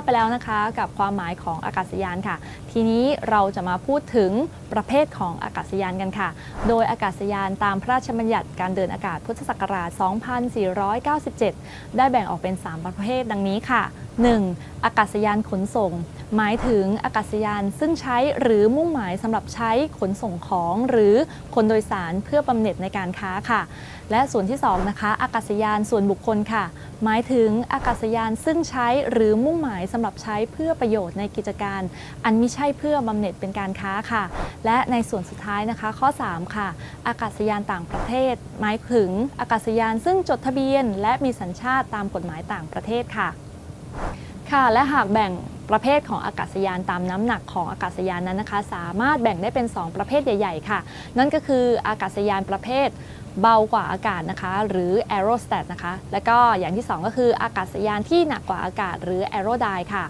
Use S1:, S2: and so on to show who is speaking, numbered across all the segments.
S1: บไปแล้วนะคะ กับความหมายของอากาศยานค่ะ ทีนี้เราจะมาพูดถึงประเภทของอากาศยานกันค่ะ โดยอากาศยานตามพระราชบัญญัติการเดินอากาศพุทธศักราช 2497 ได้แบ่งออกเป็น 3 ประเภทดังนี้ค่ะ 1. อากาศยานขนส่ง หมายถึงอากาศยานซึ่งใช้หรือมุ่งหมายสำหรับใช้ขนส่งของหรือคนโดยสารเพื่อบำเหน็จในการค้าค่ะ และส่วนที่2นะคะอากาศยานส่วนบุคคลค่ะ หมายถึงอากาศยานซึ่งใช้หรือมุ่งหมายสำหรับใช้เพื่อประโยชน์ในกิจการ อันมิใช่เพื่อบำเหน็จเป็นการค้าค่ะ และในส่วนสุดท้ายนะคะ ข้อ 3 ค่ะ อากาศยานต่างประเทศ หมายถึงอากาศยานซึ่งจดทะเบียน และมีสัญชาติตามกฎหมายต่างประเทศค่ะ ค่ะและหากแบ่ง ประเภทของอากาศยานตามน้ำหนักของอากาศยานนั้นนะคะ สามารถแบ่งได้เป็น 2 ประเภทใหญ่ ๆ ค่ะ นั่นก็คืออากาศยานประเภทเบากว่าอากาศนะคะ หรือ aerostat นะคะ แล้วก็อย่างที่ 2 ก็คืออากาศยานที่หนักกว่าอากาศหรือ aerodyne ค่ะ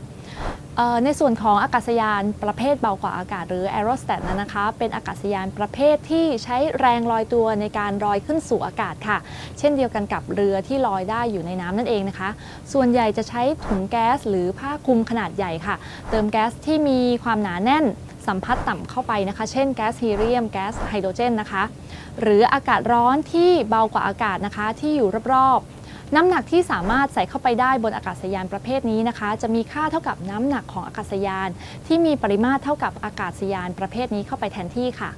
S1: ในส่วนของอากาศยานประเภทเบากว่าอากาศหรือ aerostat นั้นนะคะ เป็นอากาศยานประเภทที่ใช้แรงลอยตัวในการลอยขึ้นสู่อากาศค่ะ เช่นเดียวกันกับเรือที่ลอยได้อยู่ในน้ำนั่นเองนะคะ ส่วนใหญ่จะใช้ถุงแก๊สหรือผ้าคลุมขนาดใหญ่ค่ะ เติมแก๊สที่มีความหนาแน่นสัมผัสต่ำเข้าไปนะคะ เช่นแก๊สฮีเลียม แก๊สไฮโดรเจนนะคะ หรืออากาศร้อนที่เบากว่าอากาศนะคะที่อยู่รอบๆ น้ำหนักที่สามารถใส่เข้าไปได้บนอากาศยานประเภทนี้นะคะ จะมีค่าเท่ากับน้ำหนักของอากาศยาน ที่มีปริมาตรเท่ากับอากาศยานประเภทนี้เข้าไปแทนที่ค่ะ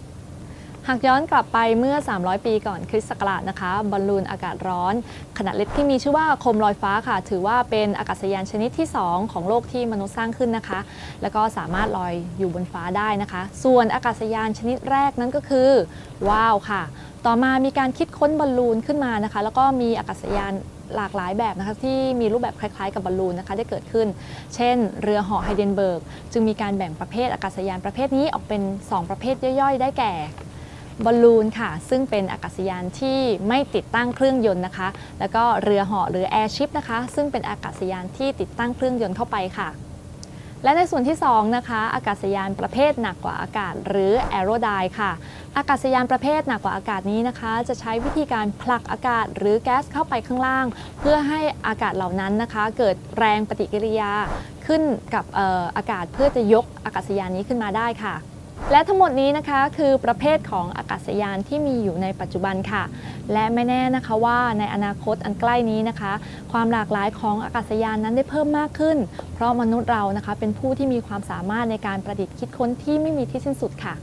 S1: หากย้อนกลับไปเมื่อ 300 ปีก่อนคริสต์ศักราชนะคะบอลลูนอากาศร้อน ขนาดเล็กที่มีชื่อว่าโคมลอยฟ้าค่ะ ถือว่าเป็นอากาศยานชนิดที่ 2 ของโลกที่มนุษย์สร้างขึ้นนะคะ แล้วก็สามารถลอยอยู่บนฟ้าได้นะคะ ส่วนอากาศยานชนิดแรกนั้นก็คือว้าวค่ะ ต่อมามีการคิดค้นบอลลูนขึ้นมานะคะ แล้วก็มีอากาศยาน หลากหลายแบบนะคะที่มีรูปแบบคล้ายๆกับบอลลูนนะคะได้เกิดขึ้น เช่น เรือเหาะไฮเดนเบิร์กจึงมีการแบ่งประเภทอากาศยานประเภทนี้ออกเป็น 2 ประเภทย่อยๆ ได้แก่บอลลูนค่ะ ซึ่งเป็นอากาศยานที่ไม่ติดตั้งเครื่องยนต์นะคะ แล้วก็เรือเหาะหรือแอร์ชิพนะคะ ซึ่งเป็นอากาศยานที่ติดตั้งเครื่องยนต์เข้าไปค่ะ และในส่วนที่ 2 นะคะ อากาศยานประเภทหนักกว่าอากาศ หรือแอโรไดค่ะ อากาศยานประเภทหนักกว่าอากาศนี้นะคะ จะใช้วิธีการผลักอากาศหรือแก๊สเข้าไปข้างล่าง เพื่อให้อากาศเหล่านั้นนะคะ เกิดแรงปฏิกิริยาขึ้นกับอออากาศเพื่อจะยกอากาศยานนี้ขึ้นมาได้ค่ะ และทั้งหมดนี้นะคะคือประเภทของอากาศยานที่มีอยู่ในปัจจุบันค่ะ และไม่แน่นะคะว่าในอนาคตอันใกล้นี้นะคะ ความหลากหลายของอากาศยานนั้นได้เพิ่มมากขึ้น เพราะมนุษย์เรานะคะเป็นผู้ที่มีความสามารถในการประดิษฐ์คิดค้นที่ไม่มีที่สิ้นสุดค่ะ